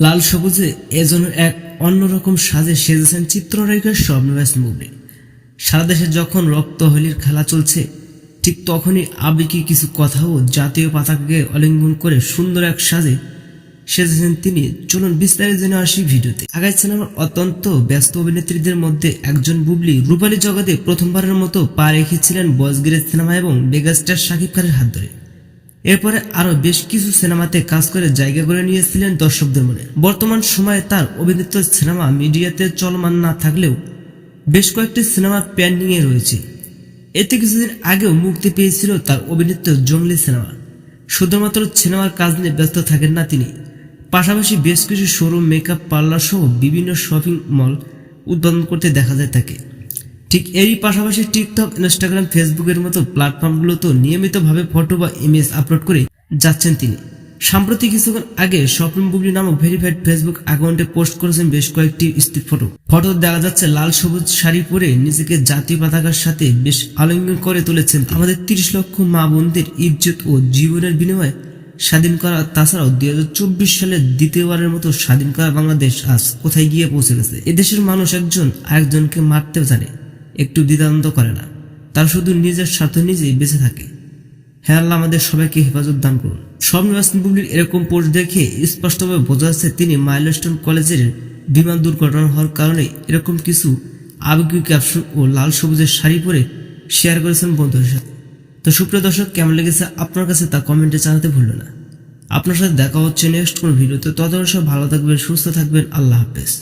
লাল সবুজে এজন এক অন্যরকম সাজে সেজেছেন চিত্রনায়িকার স্বপ্নব্যাস মুভি সারা দেশে যখন রক্ত হোলির খেলা চলছে, ঠিক তখনই আবেগী কিছু কথাও জাতীয় পতাকাকে অলিঙ্গন করে সুন্দর এক সাজে সেজেছেন তিনি। চলুন বিস্তারিত জেনে আসি ভিডিওতে। আগাই সিনেমার অত্যন্ত ব্যস্ত অভিনেত্রীদের মধ্যে একজন বুবলি রূপালী জগতে প্রথমবারের মতো পা রেখেছিলেন বসগিরের সিনেমা এবং মেগাস্টার শাকিব খানের হাত ধরে। এরপরে আরও বেশ কিছু সিনেমাতে কাজ করে জায়গা করে নিয়েছিলেন দর্শকদের মনে। বর্তমান সময়ে তার অভিনীত সিনেমা মিডিয়াতে চলমান না থাকলেও বেশ কয়েকটি সিনেমা পেন্ডিং এ রয়েছে। এতে কিছুদিন আগেও মুক্তি পেয়েছিল তার অভিনীত জঙ্গলি সিনেমা। শুধুমাত্র সিনেমার কাজ নিয়ে ব্যস্ত থাকেন না তিনি। পাশাপাশি বেশ কিছু শোরুম, মেকআপ, পার্লার সহ বিভিন্ন শপিং মল উদ্বোধন করতে দেখা যায় তাকে। ঠিক এরই পাশাপাশি টিকটক, ইনস্টাগ্রাম, ফেসবুকের মতো প্ল্যাটফর্মগুলোতেও নিয়মিতভাবে ফটো বা ইমেজ আপলোড করে যাচ্ছেন তিনি। সাম্প্রতিক কিছুক্ষণ আগে স্বপ্ন বুবলি নামক ভেরিফাইড ফেসবুক অ্যাকাউন্টে পোস্ট করেছেন বেশ কয়েকটি স্ত্রী ফটো ফটো দেখা যাচ্ছে লাল সবুজ শাড়ি পরে নিজেকে জাতীয় পতাকার সাথে বেশ আলিঙ্গন করে তুলেছেন আমাদের তিরিশ লক্ষ মা বোনদের ইজ্জত ও জীবনের বিনিময়ে স্বাধীন করা, তাছাড়াও দুই হাজার চব্বিশ সালের দ্বিতীয়বারের মতো স্বাধীন করা বাংলাদেশ আজ কোথায় গিয়ে পৌঁছে গেছে? এদেশের মানুষ একজন আরেকজনকে মারতে জানে। একটু দ্বিধান্ত করে না। তার শুধু নিজের স্বার্থ নিজেই বেঁচে থাকে। হ্যাঁ আল্লাহ, আমাদের সবাইকে হেফাজত দান করুন। সব নির্বাচন বুবলির এরকম পোস্ট দেখে স্পষ্টভাবে বোঝা যাচ্ছে তিনি মাইলস্টোন কলেজের বিমান দুর্ঘটনা হওয়ার কারণে এরকম কিছু আবেগী ক্যাপশন ও লাল সবুজের শাড়ি পরে শেয়ার করেছেন বন্ধুদের সাথে। তো সুপ্রিয় দর্শক, কেমন লেগেছে আপনার কাছে তা কমেন্টে জানাতে ভুলবেন না। আপনার সাথে দেখা হচ্ছে নেক্সট কোন ভিডিওতে। ততক্ষণ সব ভালো থাকবেন, সুস্থ থাকবেন। আল্লাহ হাফেজ।